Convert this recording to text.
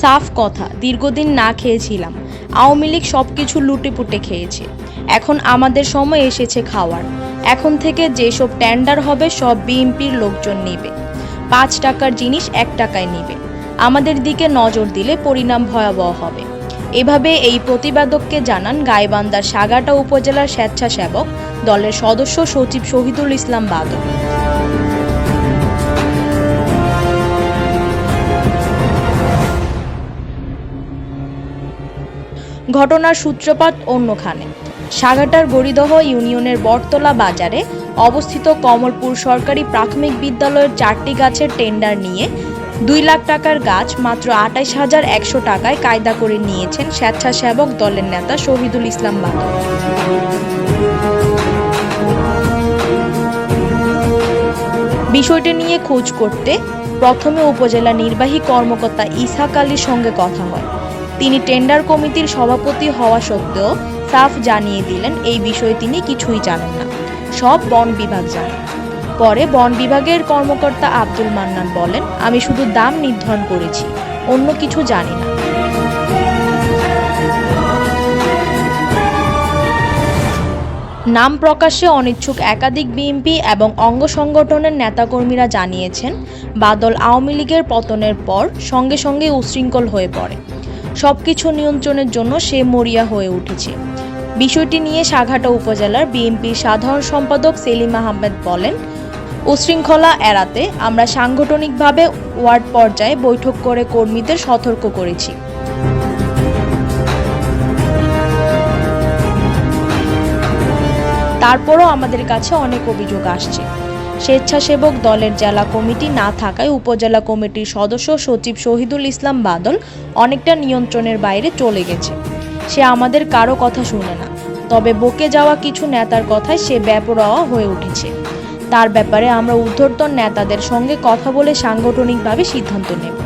সাফ কথা, দীর্ঘদিন না খেয়েছিলাম। আওয়ামী লীগ সব কিছু লুটেপুটে খেয়েছে। এখন আমাদের সময় এসেছে খাওয়ার। এখন থেকে যেসব টেন্ডার হবে, সব বিএনপির লোকজন নেবে। পাঁচ টাকার জিনিস এক টাকায় নেবে। আমাদের দিকে নজর দিলে পরিণাম ভয়াবহ হবে। এভাবে এই প্রতিবেদককে জানান গাইবান্ধার সাগাটা উপজেলার স্বেচ্ছাসেবক দলের সদস্য সচিব শহীদুল ইসলাম বাদল। ঘটনার সূত্রপাত অন্যখানে। সাগাটার গড়িদহ ইউনিয়নের বটতলা বাজারে অবস্থিত কমলপুর সরকারি প্রাথমিক বিদ্যালয়ের চারটি গাছের টেন্ডার নিয়ে দুই লাখ টাকার গাছ মাত্র আটাইশ হাজার একশো টাকায় কায়দা করে নিয়েছেন স্বেচ্ছাসেবক দলের নেতা শহীদুল ইসলাম বাদল। বিষয়টি নিয়ে খোঁজ করতে প্রথমে উপজেলা নির্বাহী কর্মকর্তা ইসাক আলীর সঙ্গে কথা হয়। তিনি টেন্ডার কমিটির সভাপতি হওয়া সত্ত্বেও সাফ জানিয়ে দিলেন এই বিষয়ে তিনি কিছুই জানেন না। সব বন বিভাগ জানে। পরে বন বিভাগের কর্মকর্তা আব্দুল মান্নান বলেন, আমি শুধু দাম নির্ধারণ করেছি, অন্য কিছু জানি না। নাম প্রকাশে অনিচ্ছুক একাধিক বিএনপি এবং অঙ্গ সংগঠনের নেতাকর্মীরা জানিয়েছেন, বাদল আওয়ামী লীগের পতনের পর সঙ্গে সঙ্গে উশৃঙ্খল হয়ে পড়ে। সবকিছু নিয়ন্ত্রণের জন্য সে মরিয়া হয়ে উঠেছে। বিষয়টি নিয়ে সাঘাটা উপজেলার বিএনপির সাধারণ সম্পাদক সেলিম আহমেদ বলেন, উশৃঙ্খলা এড়াতে আমরা সাংগঠনিকভাবে ওয়ার্ড পর্যায়ে বৈঠক করে কর্মীদের সতর্ক করেছি। তারপরও আমাদের কাছে অনেক অভিযোগ আসছে। স্বেচ্ছাসেবক দলের জেলা কমিটি না থাকায় উপজেলা কমিটির সদস্য সচিব শহীদুল ইসলাম বাদল অনেকটা নিয়ন্ত্রণের বাইরে চলে গেছে। সে আমাদের কারও কথা শুনে না। তবে বকে যাওয়া কিছু নেতার কথায় সে ব্যাপরোয়া হয়ে উঠেছে। তার ব্যাপারে আমরা ঊর্ধ্বতন নেতাদের সঙ্গে কথা বলে সাংগঠনিকভাবে সিদ্ধান্ত নেব।